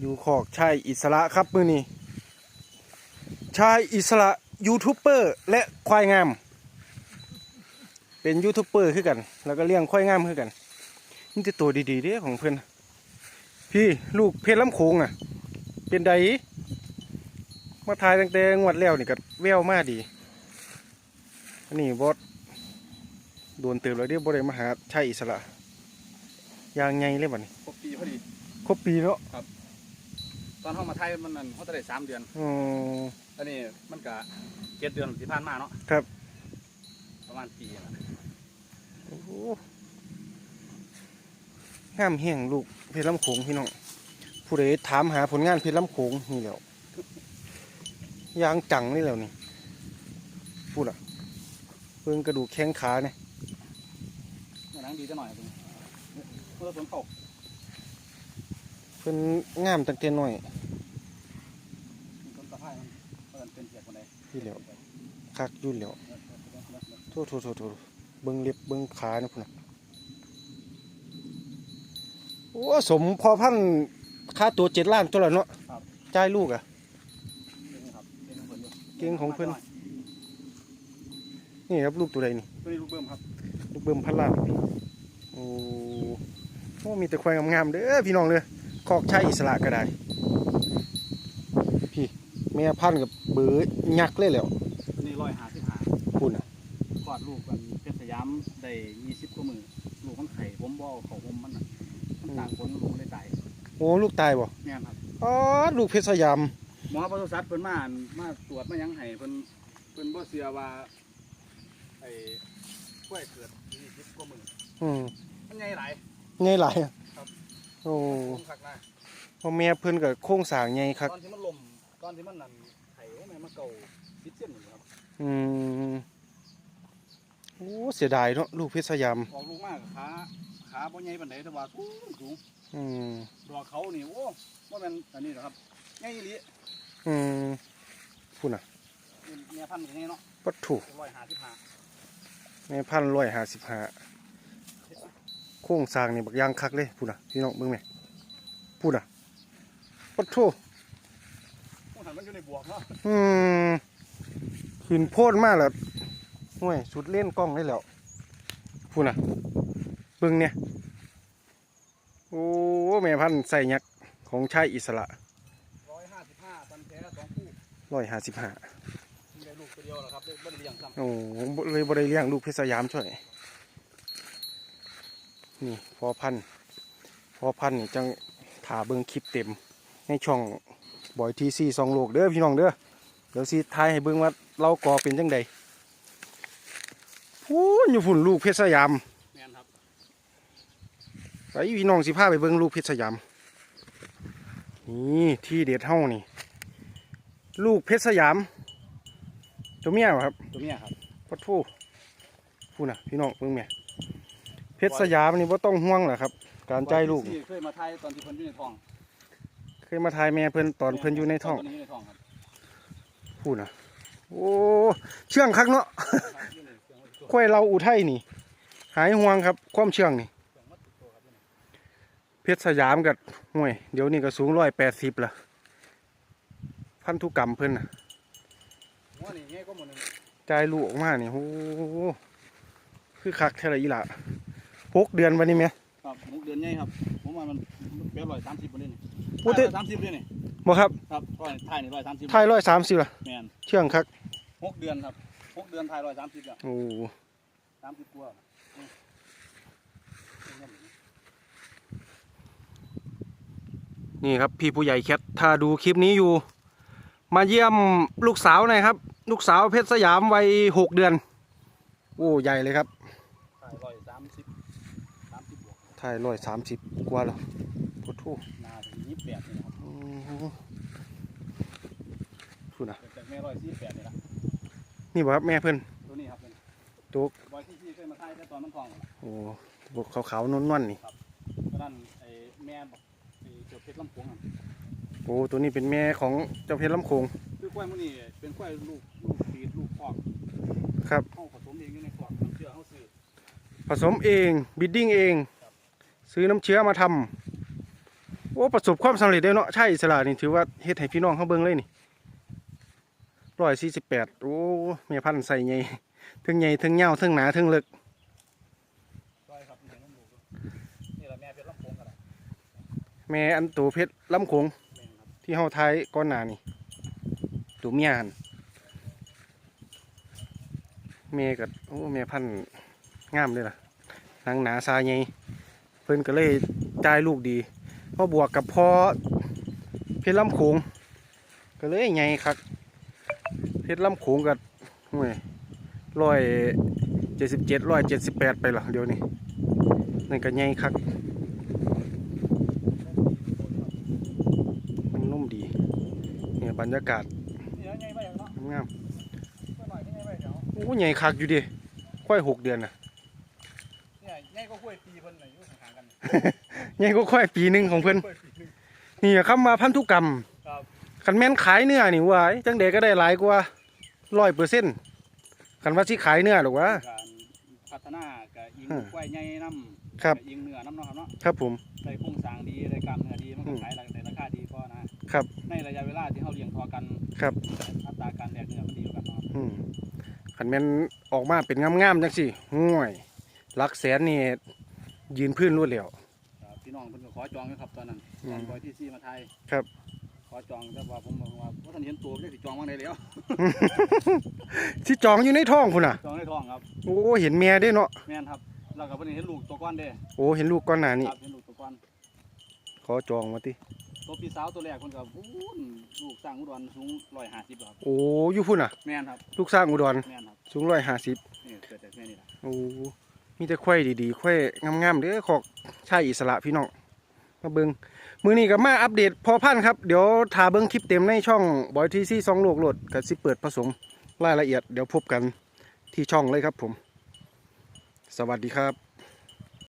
อยู่ขอกชายอิสระครับมือนี้ชายอิสระยูทูบเบอร์และควายงาม เป็นยูทูบเบอร์คือกัน แล้วก็เลี้ยงควายงามคือกันนี่จะตัวดีๆเด้ของเพื่อนพี่ลูกเพชรล้ำโขงอะ เป็นใดมาทายตั้งแต่งวดแล้วนี่ก็แววมาดีอันนี้บอสโดนเติมแล้วเด้บ่ได้มาหาชายอิสระยางไงเลยบัดนี้ครบปีพอดีครบปีแล้ว ตอนเข้ามาไทยมันนั่นเขาจะได้สามเดือนอืมอันนี้มันก็เจ็ดเดือนที่ผ่านมาเนาะครับ ประมาณปีนะโอ้โหงามแห้งลูกเพชรลำโขงพี่น้อง ผู้ใดถามหาผลงานเพชรลำโขงนี่แหล้วยางจังนี่แหล้วนี่พูดอะเพิ่งกระดูกแข้งขาเนี่ยเมื่อนังดีจะหน่อยตรงนี้เมื่อฝนตก เพิ่นงามตั้งแต่น้อยต้นตะไคร้มันเปิดเป็นเสียคนใดนี่แหล้วคักอยุ่นแหล้วโทษโทษโทษโทษเบิ้งเล็บเบิ้งขาเนี่ยพุ่นน่ะโอ้สมพอพันธุ์ค่าตัวเจ็ดล้านตัวละเนาะจ่ายลูกอะครับเป็นของเพิ่นอยู่เก่งของเพิ่นนี่ครับลูกตัวใดนี่ตัวนี้ลูกเบิ้มครับลูกเบิ่มพันล้านโอ้โหมีแต่ควายงามๆเด้อพี่น้องเลย คอกชายอิสระก็ได้ พี่แม่พันธุ์กับเบือยักษ์เลยแหล้วตัวนี้ร้อยห้าสิบห้าคุณอะคลอดลูกกันเพชรสยามได้ยี่สิบกว่ามือลูกมันไข่ผมบ่เอาเขาผมมันน่ะมันต่างคนลูกมันได้ตายโอ้ลูกตายบ่แม่นครับ อ๋อลูกเพชรสยามหมอปศุสัตว์เพิ่นมาอั่นมาตรวจมาหยังให้เพิ่นเพิ่นบ่เชื่อว่าไอ้กล้วยเกิด20กว่ามื้ออืมมันใหญ่หลายใหญ่หลายอะครับ โอ้ผมคักนะพ่อแม่เพิ่นกับโค้งสร้างใหญ่ครับ ตอนที่มันลมตอนที่มันนั่นไข่แม่มันเก่า10เซนอยู่ครับอืมโอ้เสียดายเนาะลูกเพชรสยามออกลูกมากขาขาบ่ใหญ่ปานใดแต่ว่าสูงสูงอืมดอกเขานี่โอ้บ่แม่นอันนี้หรอกครับใหญ่อีหลีอืมคุณอะแม่พันธุ์ก็ใหญ่เนาะปัดถูก155แม่พันร้อยห้าสิบห้าโค้งสร้างนี่บักอยางคักเลยพูดอะพี่น้องเบิ่งแม่พูดอะปัดโถโอ้หันมันอยู่ในบวกเนาะอืมขึ้นโพ่นมากแล้วห่วยสุดเล่นกล้องได้แล้วพูดอะเบิ่งเนี่ยโอ้แม่พันธุ์ใส่ยักษ์ของชายอิสระ155ตันแท้สองคู่ร้อยห้าสิบห้ามีได้ลูกตัวเดียวเหรอครับบ่ได้เลี้ยงซ้ำโอ้บ่เลยบริเลี้ยงลูกเพชรสยามช่วย นี่พอพันธุ์พอพันธุ์นี่จังถาเบิ่งคลิปเต็มในช่องบอยทีซีสองโลกเด้อพี่น้องเด้อเดี๋ยวสิทายให้เบิ่งว่าเราก่อเป็นจังใดพูนอยู่ฝุ่นลูกเพชรสยามแม่นครับไปพี่น้องสิพาไปเบิ่งลูกเพชรสยามนี่ที่เด็ดเฮานี่ ลูกเพชรสยาม ตัวเมียเหรอครับ ตัวเมียครับพดทูพูดนะพี่น้องเบิ่งแม่ เพชรสยามนี่ว่าต้องห่วงแหละครับ การใจายลูก ที่เคยมาไทยตอนที่เพิ่นอยู่ในท้องเคยมาทายแม่เพิ่นตอนเพิ่นอยู่ในท้องตอนนี้อยู่ในท้องครับพูดนะโอ้เชื่องคักเนาะอยู่ในเครื่องวัดตัวควายเราอุทัยนี่ หายห่วงครับ ความเชื่องนี่เครื่องวัดตัวครับอยู่นี่ เพชรสยามกับห่วย เดี๋ยวนี้ก็สูงร้อยแปดสิบละพันธุกรรมเพิ่นน่ะหัวนี่ง่ายก็หมดหนึงใจายลูกออกมานี่โอ้คือคักเท่าไรอีหละ หกเดือนวันนี้ไหมครับหกเดือนง่ายครับ ผมว่ามันเป๊ะร้อยสามสิบคนนี้นี่พูดถึงสามสิบเลยนี่บ่ครับครับร้อยไทยนี่ร้อยสามสิบไทยร้อยสามสิบละแม่นเชื่องคักหกเดือนครับหกเดือนไทยร้อยสามสิบอะโอ้สามสิบกว่าอืมนี่ครับพี่ผู้ใหญ่แคทถ้าดูคลิปนี้อยู่ มาเยี่ยมลูกสาวหน่อยครับ ลูกสาวเพชรสยามวัยหกเดือน โอ้ใหญ่เลยครับ ถ่ายร้อยสามสิบกว่าแล้วโอ้โหนาถึงยี่สิบแปดนี่นะครับอืมพูดนะเกิดจากแม่ร้อยสี่สิบแปดนี่ละนี่บ่ครับแม่เพื่อนตัวนี้ครับเป็นตัวบอยที่ที่เคยมาไทยแต่ตอนมันท้องโอ้ตัวขาวๆนวลๆนี่ตอนนั้นไอ้แม่บอกไอ้เจ้าเพชรลำพวงอะโอ้ตัวนี้เป็นแม่ของเจ้าเพชรลำโขงคือกล้วยมันนี่เป็นกล้วยลูกลูกปีดลูกคอกครับเข้าผสมเองอยู่ในคอกน้ำเชื่อเขาซื้อผสมเองบิดดิ้งเอง ซื้อน้ำเชื้อมาทโอ้ประสบความสำเร็จเด้เนาะใช่อิสระนี่ถือว่าเฮ็ดให้พี่น้องเขาเบิ่งเลยนี่ร้อยสี่สิบแปดโอ้แม่พันธุ์ใส่ใหญ่ถึงใหญ่ถึงยาวถึงหนาถึงลึกซอยครับนี่น้ำลูกนี่แหละแม่เป็นลำโพงกันละแม่อันตัวเพชรลำโขงที่เฮาท้ายก้อนหนานี่ตัวเมียหันแม่กับโอ้แม่พันธ์งามเลยล่ะนังหนาซาใหญ่ พิ่นก็เลยจ่ายลูกดีพอบวกกับพอเพชรลำโขงก็เลยใหญ่คักเพชรลำโขงกับห่วยร้อยเจ็ดสิบเจ็ดร้อยเจ็ดสิบแปดไปหรอเดี๋ยวนี้นี่ก็ใหญ่คักมันนุ่มดีเนี่ยบรรยากาศง่ามก็หน่อยๆโอ้ใหญ่คักอยู่ดิค่อยหกเดือนน่ะ เนี่ยไงก็กล้วยปีเพิ่นน่ะอยู่ห่างๆกัน ใหญ่ก็ค่อยปีหนึ่งของเพิ่นกล้วยปีหนึงนี่คำมาพันธุกรรมครับคันแม่นขายเนื้อนี่ว่าจังเดก็ได้หลายกว่าร้อยเปอร์เซ็นต์คันว่าสิขายเนื้อหรอกวะการพัฒนากับอิงอืมกล้วยใหญ่น้ำครับกับอิงเนื้อน้ำเนาะครับเนาะครับผมได้โครงสร้างดีได้กล้ามเนื้อดีมันอืก็มขายในราคาดีพอนะครับในระยะเวลาที่เขาเลี้ยงพอกันครับอัตราการแลกเนื้อมันดีกว่ากันเนาะครับอืมคันแม่นออกมาเป็นงามๆจังสิห่วยหลักแสนนี่ ยืนพื้นรวดเร็ว ครับพี่น้องเพิ่นก็ขอจองอยู่ครับตอนนั้นอืมตอนบอยที่ซีมาไทยครับ ขอจองแต่ว่าผมบอกว่าบ่ทันเห็นตัวเลยสิจองว่างได้แล้ว ที่จองอยู่ในท้องพุ่นน่ะ จองในท้องครับโอ้เห็นแม่เด้เนาะแม่นครับแล้วก็เพิ่นเห็นลูกตัวก้อนเด้โอ้เห็นลูกก้อนหนานี่ครับเห็นลูกตัวก้อนขอจองมาติตัวพี่สาวตัวแรกเพิ่นก็อู้นลูกสร้างอุดรสูง150ครับโอ้อยู่พุ่นน่ะ แม่นครับลูกสร้างอุดรแม่นครับสูงร้อยห้าสิบนี่เกิดจากแม่นี่ล่ะโอ้ มีแต่ควายดีๆควายงามๆเด้อขอกชายอิสระพี่น้องมาเบิงมือนี้ก็มาอัปเดตพอพันครับเดี๋ยวถาเบิ้งคลิปเต็มในช่องบอยทีซีสองโลกโหลดกับสิเปิดผสมรายละเอียดเดี๋ยวพบกันที่ช่องเลยครับผม สวัสดีครับ